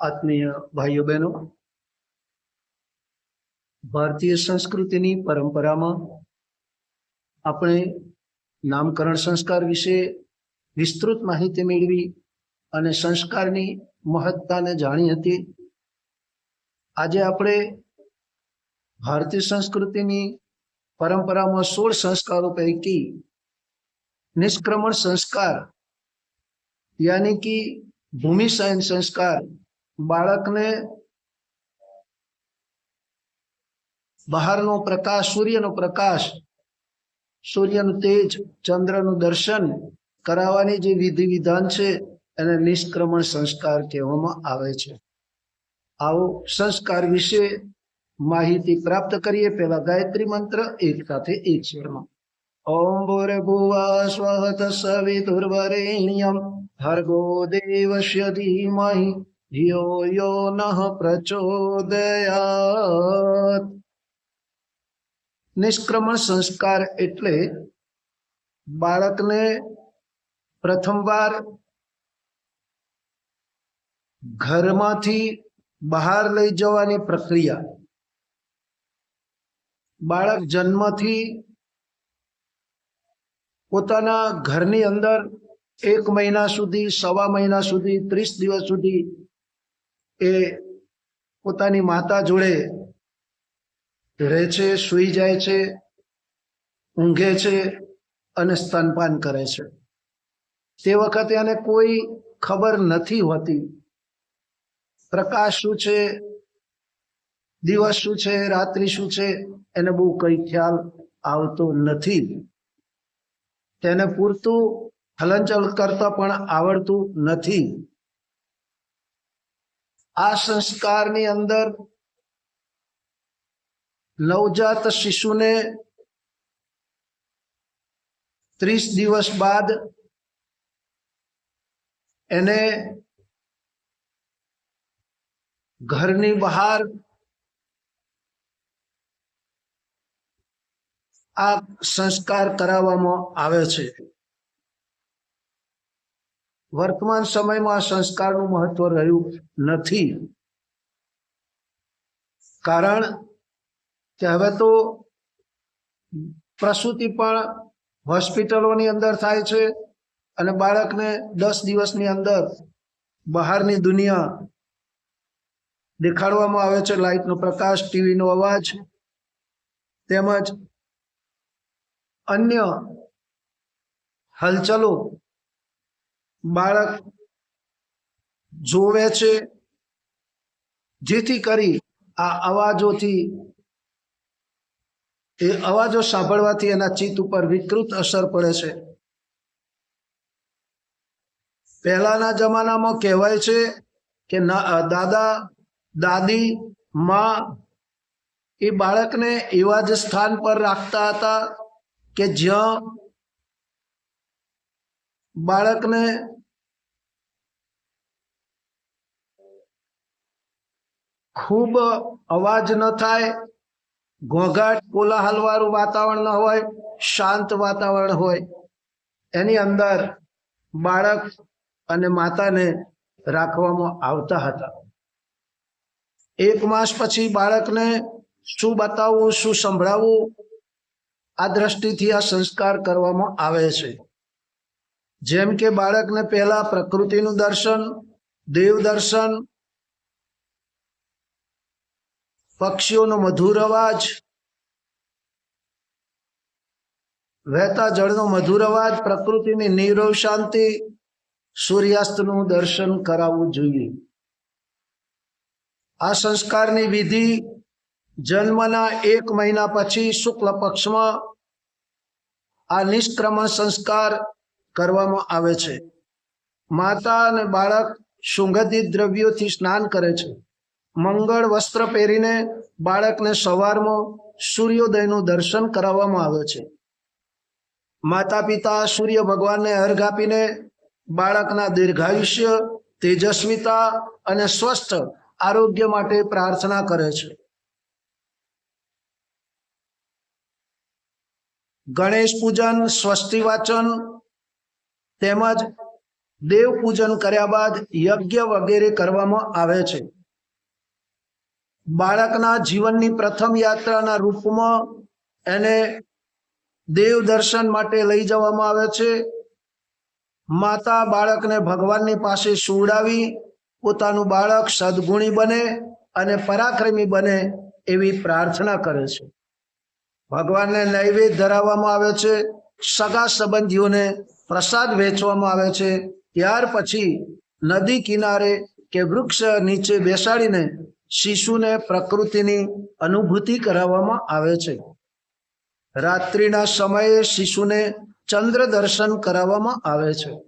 આત્મીય ભાઈઓ બહેનો, ભારતીય સંસ્કૃતિની પરંપરામાં આપણે નામકરણ સંસ્કાર વિશે વિસ્તૃત માહિતી મેળવી અને સંસ્કારની મહત્તાને જાણી હતી. આજે આપણે ભારતીય સંસ્કૃતિની પરંપરામાં સોળ સંસ્કારો પૈકી નિષ્ક્રમણ સંસ્કાર, યાની કે ભૂમિ સંસ્કાર બાળકને બહારનો પ્રકાશ, સૂર્યનો પ્રકાશ, સૂર્યનું તેજ, ચંદ્રનું દર્શન કરાવવાની જે વિધિ વિધાન છે, એને નિષ્ક્રમણ સંસ્કાર કહેવામાં આવે છે. આવો સંસ્કાર વિશે માહિતી પ્રાપ્ત કરીએ. પહેલા ગાયત્રી મંત્ર એક સાથે એક શેરમાં. ઓમ ભૂર્ભુવઃ સ્વઃ તત્સવિતુર્વરેણ્યમ ભર્ગો દેવશ્ય ધીમહિ. ધિયો યો નહ પ્રચોદયાત નિષ્ક્રમણ સંસ્કાર એટલે બાળકને પ્રથમવાર ઘરમાંથી બહાર લઈ જવાની પ્રક્રિયા. બાળક જન્મથી પોતાના ઘરની અંદર એક મહિના સુધી, સવા મહિના સુધી, ત્રીસ દિવસ સુધી એ પોતાની માતા જોડે રહે છે, સૂઈ જાય છે, ઊંઘે છે અને સ્તનપાન કરે છે. તે વખતે એને કોઈ ખબર નથી હોતી. પ્રકાશ શું છે, દિવસ શું છે, રાત્રિ શું છે, એને બહુ કઈ ખ્યાલ આવતો નથી. તેને પૂરતું હલનચલ કરતા પણ આવડતું નથી. આ સંસ્કારની અંદર નવજાત શિશુને ત્રીસ દિવસ બાદ એને ઘરની બહાર આ સંસ્કાર કરાવવામાં આવે છે. વર્તમાન સમયમાં સંસ્કારનું મહત્વ રહ્યું નથી. કારણ કે હવે તો પ્રસૂતિ પણ હોસ્પિટલોની અંદર થાય છે અને બાળકને દસ દિવસની અંદર બહારની દુનિયા દેખાડવામાં આવે છે. લાઇટનો પ્રકાશ, ટીવીનો અવાજ તેમજ અન્ય હલચલો બાળક જોવે છે, જેથી કરી આ અવાજોથી, એ અવાજો સાંભળવાથી એના ચિત્ત ઉપર વિકૃત અસર પડે છે. પહેલાના જમાનામાં કહેવાય છે કે દાદા, દાદી, માં, એ બાળકને એવા જ સ્થાન પર રાખતા હતા કે જ્યાં બાળકને ખૂબ અવાજ ન થાય, ઘોંઘાટ, કોલાહલવાળું વાતાવરણ ન હોય, શાંત વાતાવરણ હોય. એની અંદર બાળક અને માતાને રાખવામાં આવતા હતા. એક માસ પછી બાળકને શું બતાવવું, શું સંભળાવવું, આ દ્રષ્ટિથી આ સંસ્કાર કરવામાં આવે છે. જેમ કે બાળકને પહેલા પ્રકૃતિનું દર્શન, દેવ દર્શન, પક્ષીઓનો મધુર અવાજ, વહેતા જળનો મધુર અવાજ, પ્રકૃતિની નીરવ શાંતિ, સૂર્યાસ્તનું દર્શન કરાવવું જોઈએ. આ સંસ્કારની વિધિ જન્મના એક મહિના પછી શુક્લ પક્ષમાં આ નિષ્ક્રમણ સંસ્કાર કરવામાં આવે છે. માતા અને બાળક સુગંધિત દ્રવ્યોથી સ્નાન કરે છે. મંગળ વસ્ત્ર પહેરીને બાળકને સવારમાં સૂર્યોદયનું દર્શન કરાવવામાં આવે છે. માતા પિતા સૂર્ય ભગવાનને અર્ઘ આપીને બાળકના દીર્ઘાયુષ્ય, તેજસ્વીતા અને સ્વસ્થ આરોગ્ય માટે પ્રાર્થના કરે છે. ગણેશ પૂજન સ્વસ્તિ વાચન તેમજ દેવ પૂજન કર્યા બાદ યજ્ઞ વગેરે કરવામાં આવે છે. બાળકના જીવનની પ્રથમ યાત્રાના રૂપમાં એને દેવ દર્શન માટે લઈ જવામાં આવે છે. માતા બાળકને ભગવાનની પાસે સુવડાવી, પોતાનું બાળક સદગુણી બને અને પરાક્રમી બને એવી પ્રાર્થના કરે છે. ભગવાનને નૈવેદ્ય ધરાવવામાં આવે છે. સગા સંબંધીઓને પ્રસાદ વેચવામાં આવે છે. ત્યાર પછી નદી કિનારે કે વૃક્ષ નીચે બેસાડીને શિશુને પ્રકૃતિની અનુભૂતિ કરાવવામાં આવે છે. રાત્રિના સમયે શિશુને ચંદ્ર દર્શન કરાવવામાં આવે છે.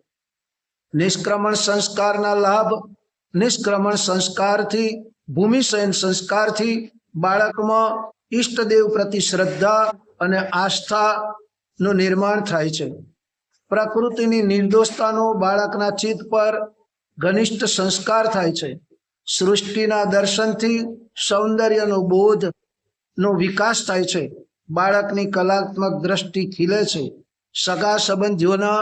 નિષ્ક્રમણ સંસ્કારના લાભ, નિષ્ક્રમણ સંસ્કારથી ભૂમિશયન સંસ્કારથી, બાળકમાં ઈષ્ટદેવ પ્રતિ શ્રદ્ધા અને આસ્થાનું નિર્માણ થાય છે. પ્રકૃતિની નિર્દોષતાનો બાળકના ચિત્ત પર ઘનિષ્ઠ સંસ્કાર થાય છે. સૃષ્ટિના દર્શનથી સૌંદર્યનો બોધ નો વિકાસ થાય છે. બાળકની કલાત્મક દ્રષ્ટિ ખીલે છે. સગા સંબંધીઓના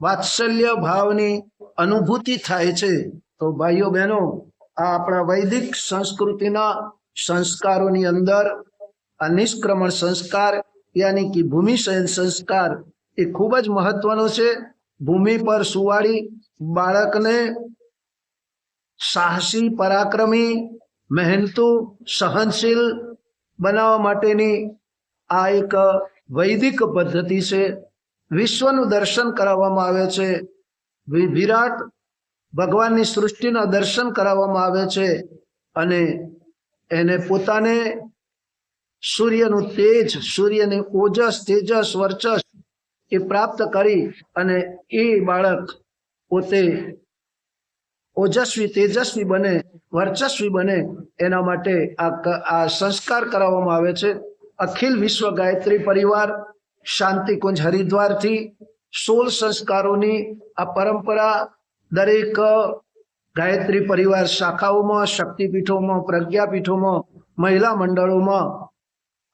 વાત્સલ્ય ભાવની અનુભૂતિ થાય છે. તો ભાઈઓ બહેનો, આ આપણા વૈદિક સંસ્કૃતિના સંસ્કારોની અંદર આ નિષ્ક્રમણ સંસ્કાર, યાની કે ભૂમિ સંસ્કાર એ ખૂબ જ મહત્વનો છે. ભૂમિ પર સુવાળી બાળકને સાહસી, પરાક્રમી, મહેનતુ, સહનશીલ બનાવવા માટેની આ એક વૈદિક પદ્ધતિ છે. વિશ્વનું દર્શન કરાવવામાં આવે છે. વિરાટ ભગવાનની સૃષ્ટિના દર્શન કરાવવામાં આવે છે અને એને પોતાને સૂર્યનું તેજ, સૂર્યની ઓજસ, તેજસ, વર્ચસ એ પ્રાપ્ત કરી અને એ બાળક પોતે ઓજસ્વી, તેજસ્વી બને, વર્ચસ્વી બને એના માટે આ સંસ્કાર કરાવવામાં આવે છે. અખિલ વિશ્વ ગાયત્રી પરિવાર શાંતિકુંજ હરિદ્વારથી સોળ સંસ્કારોની આ પરંપરા દરેક ગાયત્રી પરિવાર શાખાઓમાં, શક્તિપીઠોમાં, પ્રજ્ઞાપીઠોમાં, મહિલા મંડળોમાં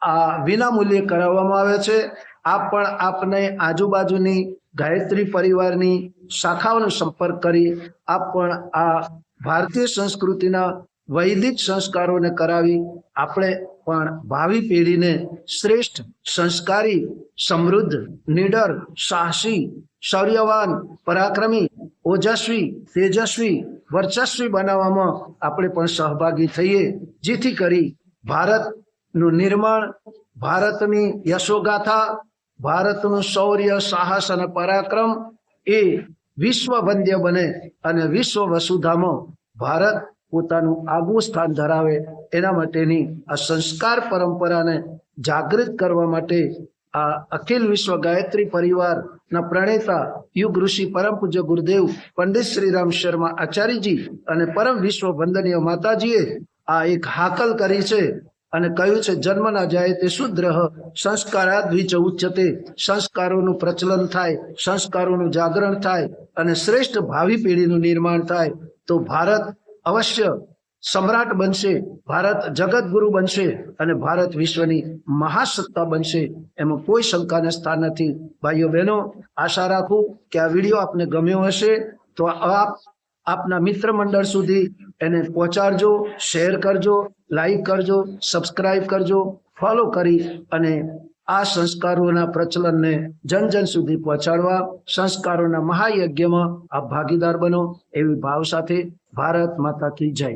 આ વિનામૂલ્યે કરાવવામાં આવે છે. આપ પણ આપને આજુબાજુની ગાયત્રી પરિવારની શાખાઓનો સંપર્ક કરી આપ પણ આ ભારતીય સંસ્કૃતિના વૈદિક સંસ્કારોને કરાવી આપણે પણ ભાવિ પેઢીને શ્રેષ્ઠ સંસ્કારી, સમૃદ્ધ, નિડર, સાહસી, શૌર્યવાન, પરાક્રમી, ઓજસ્વી, તેજસ્વી, વર્ચસ્વી બનાવવામાં આપણે પણ સહભાગી થઈએ, જેથી કરી ભારતનું નિર્માણ, ભારતની યશોગાથા ભારતનું શૌર્ય, સાહસ અને પરાક્રમ એ વિશ્વ વંદ્ય બને અને વિશ્વ વસુધામાં ભારત પોતાનું આગવું સ્થાન ધરાવે એના માટેની આ સંસ્કાર પરંપરાને જાગૃત કરવા માટે આ અખિલ વિશ્વ ગાયત્રી પરિવારના પ્રણેતા યુગ ઋષિ પરમ પૂજ્ય ગુરુદેવ પંડિત શ્રીરામ શર્મા આચાર્યજી અને પરમ વિશ્વ વંદનીય માતાજીએ આ એક હાકલ કરી છે. અને કહ્યું છે, જન્મ ના જાય તે શુદ્રહ સંસ્કારાદ વિચ ઉચ્ચતે સંસ્કારોનું પ્રચલન થાય, સંસ્કારોનું જાગરણ થાય અને શ્રેષ્ઠ ભાવિ પેઢીનું નિર્માણ થાય, તો ભારત અવશ્ય સમ્રાટ બનશે, ભારત જગતગુરુ બનશે અને ભારત વિશ્વની મહાસત્તા બનશે, એમાં કોઈ શંકાને સ્થાન નથી. ભાઈઓ બહેનો, આશા રાખું કે આ વીડિયો આપને ગમ્યો હશે, તો આપ આપના મિત્ર મંડળ સુધી એને પહોંચાડજો શેર કરજો લાઈક કરજો સબસ્ક્રાઈબ કરજો ફોલો કરી અને આ સંસ્કારોના પ્રચલનને જન જન સુધી પહોંચાડવા સંસ્કારોના મહાયજ્ઞમાં આપ ભાગીદાર બનો એવી ભાવ સાથે ભારત માતા કી જય.